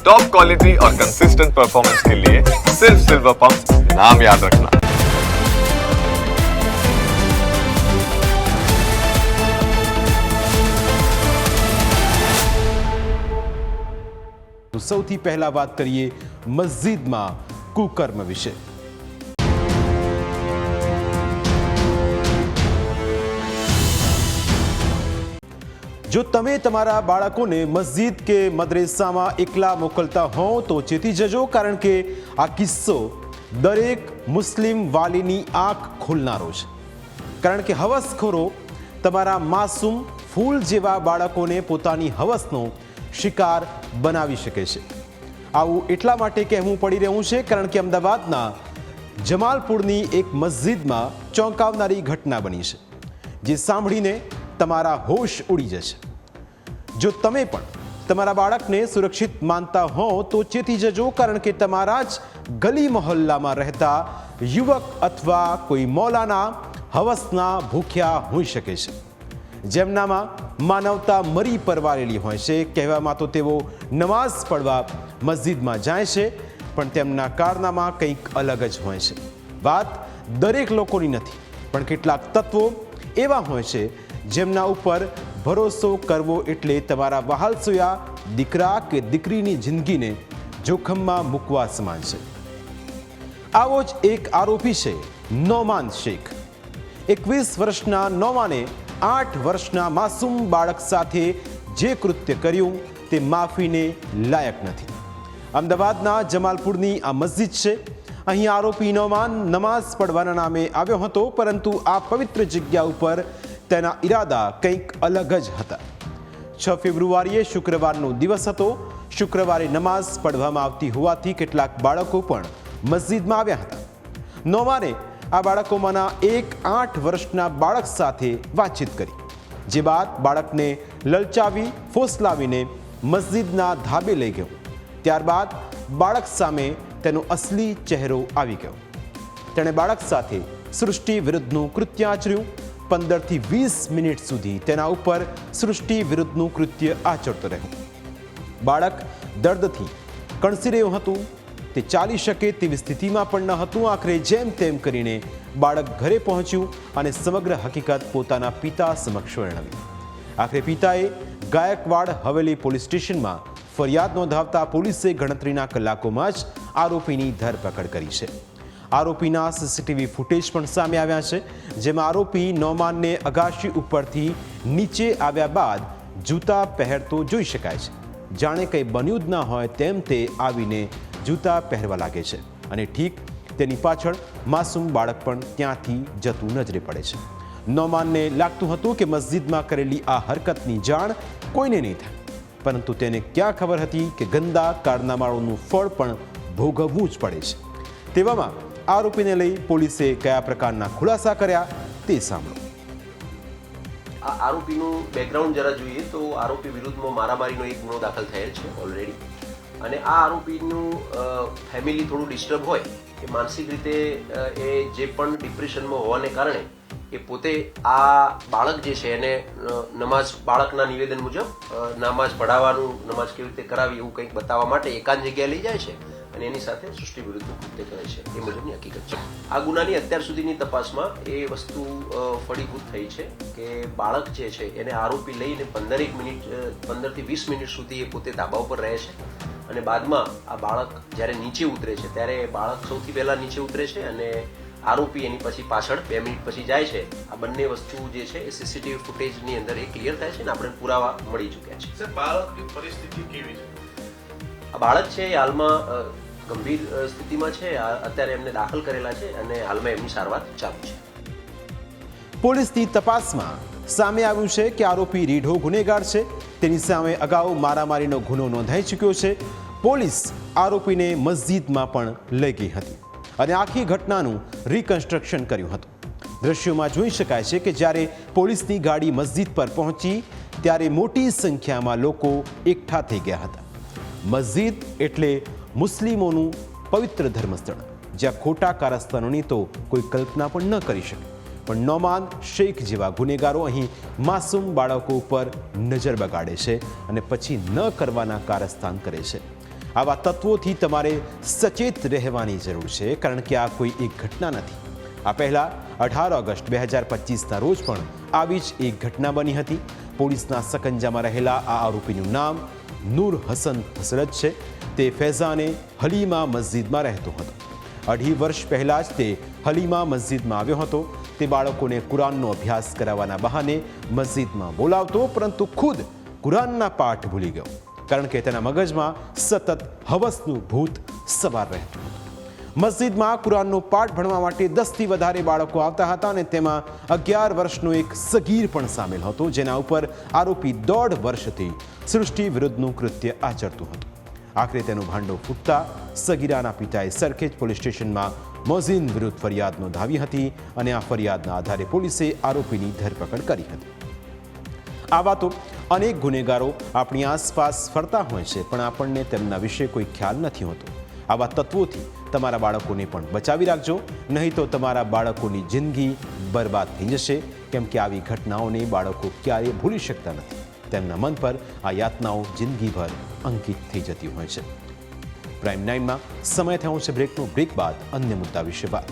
Top quality और consistent performance के लिए सिर्फ सिल्वर पंप नाम याद रखना તો સૌથી પહેલા વાત કરીએ મસ્જિદમાં કુકર્મ વિશે જો તમે તમારા બાળકોને મસ્જિદ કે મદ્રેસામાં એકલા મોકલતા હો તો ચેતી જજો, કારણ કે આ કિસ્સો દરેક મુસ્લિમ વાલીની આંખ ખોલનારો છે. કારણ કે હવસખોરો તમારા માસૂમ ફૂલ જેવા બાળકોને પોતાની હવસનો શિકાર બનાવી શકે છે. આવું એટલા માટે કહેવું પડી રહ્યું છે, કારણ કે અમદાવાદના જમાલપુરની એક મસ્જિદમાં ચોંકાવનારી ઘટના બની છે, જે સાંભળીને તમારા હોશ ઉડી જશે. જો તમે પણ તમારા બાળકને સુરક્ષિત માનતા હો, તો ચેતી જજો, કારણ કે તમારા જ ગલી મહોલ્લામાં રહેતા યુવક અથવા કોઈ મોલાના હવસના ભૂખ્યા હોઈ શકે છે. જેમનામાં માનવતા મરી પરવારેલી હોય છે, કહેવામાં તો તેઓ નમાઝ પડવા મસ્જિદમાં જાય છે, પણ તેમના કારનામાં કંઈક અલગ જ હોય છે. વાત દરેક લોકોની નથી, પણ કેટલાક તત્વો એવા હોય છે, જેમના ઉપર ભરોસો કરવો એટલે તમારા વહાલસોયા દીકરા કે દીકરીની જિંદગીને જોખમમાં મૂકવા સમાન છે. આવો જ એક આરોપી છે, નોમાન શેખ. એકવીસ વર્ષના નોમાને આઠ વર્ષના માસૂમ બાળક સાથે જે કૃત્ય કર્યું તે માફીને લાયક નથી. અમદાવાદના જમાલપુરની આ મસ્જિદ છે. અહીં આરોપી નોમાન નમાઝ પડવાના નામે આવ્યો હતો, પરંતુ આ પવિત્ર જગ્યા ઉપર તેના ઈરાદા કંઈક અલગ જ હતા. છ ફેબ્રુઆરીએ શુક્રવારનો દિવસ હતો. શુક્રવારે નમાઝ પઢવામાં આવતી હોવાથી કેટલાક બાળકો પણ મસ્જિદમાં આવ્યા હતા. નોમાને આ બાળકોમાંના એક આઠ વર્ષના બાળક સાથે વાતચીત કરી. જે બાદ બાળકને લલચાવી, ફોસલાવીને મસ્જિદના ધાબે લઈ ગયો. ત્યારબાદ બાળક સામે તેનો અસલી ચહેરો આવી ગયો. તેણે બાળક સાથે સૃષ્ટિ વિરુદ્ધનું કૃત્ય આચર્યું પંદરથી વીસ મિનિટ સુધી તેના ઉપર સૃષ્ટિ વિરુદ્ધનું કૃત્ય આચરતો રહ્યો. બાળક દર્દથી કણસી રહ્યું હતું. તે ચાલી શકે તેવી સ્થિતિમાં પણ ન હતું. આખરે જેમ તેમ કરીને બાળક ઘરે પહોંચ્યું અને સમગ્ર હકીકત પોતાના પિતા સમક્ષ વર્ણવી. આખરે પિતાએ ગાયકવાડ હવેલી પોલીસ સ્ટેશનમાં ફરિયાદ નોંધાવતા પોલીસે ગણતરીના કલાકોમાં જ આરોપીની ધરપકડ કરી છે. આરોપીના સીસીટીવી ફૂટેજ પણ સામે આવ્યા છે, જેમાં આરોપી નોમાનને અગાશી ઉપરથી નીચે આવ્યા બાદ જૂતા પહેરતો જોઈ શકાય છે. જાણે કંઈ બન્યું જ ના હોય તેમ તે આવીને જૂતા પહેરવા લાગે છે અને ઠીક તેની પાછળ માસૂમ બાળક પણ ત્યાંથી જતું નજરે પડે છે. નોમાનને લાગતું હતું કે મસ્જિદમાં કરેલી આ હરકતની જાણ કોઈને નહીં થાય, પરંતુ તેને ક્યાં ખબર હતી કે ગંદા કારનામાઓનું ફળ પણ ભોગવવું જ પડે છે. તેવામાં આરોપીને લઈ પોલીસે કયા પ્રકારના ખુલાસા કર્યા તે સાંભળો. આ આરોપીનું બેકગ્રાઉન્ડ જરા જોઈએ તો આરોપી વિરુદ્ધમાં મારામારીનો એક ગુનો દાખલ થયેલ છે ઓલરેડી અને આ આરોપીનું ફેમિલી થોડું ડિસ્ટર્બ હોય કે માનસિક રીતે એ જે પણ ડિપ્રેશનમાં હોવાને કારણે એ પોતે આ બાળક જે છે એને નમાઝ, બાળકના નિવેદન મુજબ નમાઝ પઢાવવાનું, નમાઝ કેવી રીતે કરાવી એવું કંઈક બતાવવા માટે એકાંત જગ્યાએ લઈ જાય છે. અને એની સાથે સૃષ્ટિ વિરુદ્ધ કૃત્ય કરે છે. એ મુજબની હકીકત છે. આ ગુનાની અત્યાર સુધીની તપાસમાં એ વસ્તુ ફળીભૂત થઈ છે કે બાળક જે છે એને આરોપી લઈને પંદરેક મિનિટ પંદરથી વીસ મિનિટ સુધી એ પોતે ધાબા ઉપર રહે છે અને બાદમાં આ બાળક જ્યારે નીચે ઉતરે છે ત્યારે બાળક સૌથી પહેલા નીચે ઉતરે છે અને આરોપી એની પછી પાછળ બે મિનિટ પછી જાય છે. આ બંને વસ્તુ જે છે એ સીસીટીવી ફૂટેજની અંદર એ ક્લિયર થાય છે ને આપણે પુરાવા મળી ચૂક્યા છે. બાળકની પરિસ્થિતિ કેવી છે? આ બાળક છે એ હાલમાં ગંભીર સ્થિતિમાં છે. અત્યારે એમને દાખલ કરેલા છે અને હાલમાં એમની સારવાર ચાલુ છે. પોલીસની તપાસમાં સામે આવ્યું છે કે આરોપી રીઢો ગુનેગાર છે. તેની સામે અગાઉ મારામારીનો ગુનો નોંધાઈ ચૂક્યો છે. પોલીસ આરોપીને મસ્જિદમાં પણ લઈ ગઈ હતી અને આખી ઘટનાનું રિકન્સ્ટ્રક્શન કર્યું હતું. દ્રશ્યોમાં જોઈ શકાય છે કે જ્યારે પોલીસની ગાડી મસ્જિદ પર પહોંચી, ત્યારે મોટી સંખ્યામાં લોકો એકઠા થઈ ગયા હતા. મસ્જિદ એટલે મુસ્લિમોનું પવિત્ર ધર્મસ્થળ, જ્યાં ખોટા કારસ્તાનોની તો કોઈ કલ્પના પણ ન કરી શકે. પણ નોમાન શેખ જેવા ગુનેગારો અહીં માસૂમ બાળકો ઉપર નજર બગાડે છે અને પછી ન કરવાના કારસ્તાન કરે છે. આવા તત્વોથી તમારે સચેત રહેવાની જરૂર છે, કારણ કે આ કોઈ એક ઘટના નથી. આ પહેલાં અઢાર ઓગસ્ટ બે હજાર પચીસના રોજ પણ આવી જ એક ઘટના બની હતી. પોલીસના સકંજામાં રહેલા આ આરોપીનું નામ નૂર હસન હસરત છે. તે ફૈઝાને હલીમા મસ્જિદમાં રહેતો હતો. અઢી વર્ષ પહેલાં જ તે હલીમા મસ્જિદમાં આવ્યો હતો. તે બાળકોને કુરાનનો અભ્યાસ કરાવવાના બહાને મસ્જિદમાં બોલાવતો, પરંતુ ખુદ કુરાનના પાઠ ભૂલી ગયો, કારણ કે તેના મગજમાં સતત હવસનું ભૂત સવાર રહેતું હતું. મસ્જિદમાં કુરાનનો પાઠ ભણવા માટે દસથી વધારે બાળકો આવતા હતા અને તેમાં અગિયાર વર્ષનો એક સગીર પણ સામેલ હતો, જેના ઉપર આરોપી દોઢ વર્ષથી સૃષ્ટિ વિરુદ્ધનું કૃત્ય આચરતું હતું. આખરે તેનો ભાંડો ફૂટતા સગીરાના પિતાએ સરખેજ પોલીસ સ્ટેશનમાં મોઝીન વિરુદ્ધ ફરિયાદ નોંધાવી હતી અને આ ફરિયાદના આધારે પોલીસે આરોપીની ધરપકડ કરી હતી. આવા તો અનેક ગુનેગારો આપણી આસપાસ ફરતા હોય છે, પણ આપણને તેમના વિશે કોઈ ખ્યાલ નથી હોતો. આવા તત્વોથી તમારા બાળકોને પણ બચાવી રાખજો, નહીં તો તમારા બાળકોની જિંદગી બરબાદ થઈ જશે. કેમ કે આવી ઘટનાઓને બાળકો ક્યારેય ભૂલી શકતા નથી. તેમના મન પર આ યાતનાઓ જિંદગીભર અંકિત થઈ જતી હોય છે. પ્રાઇમ નાઇનમાં સમય થયો છે બ્રેકનો બ્રેક બાદ અન્ય મુદ્દા વિશે વાત.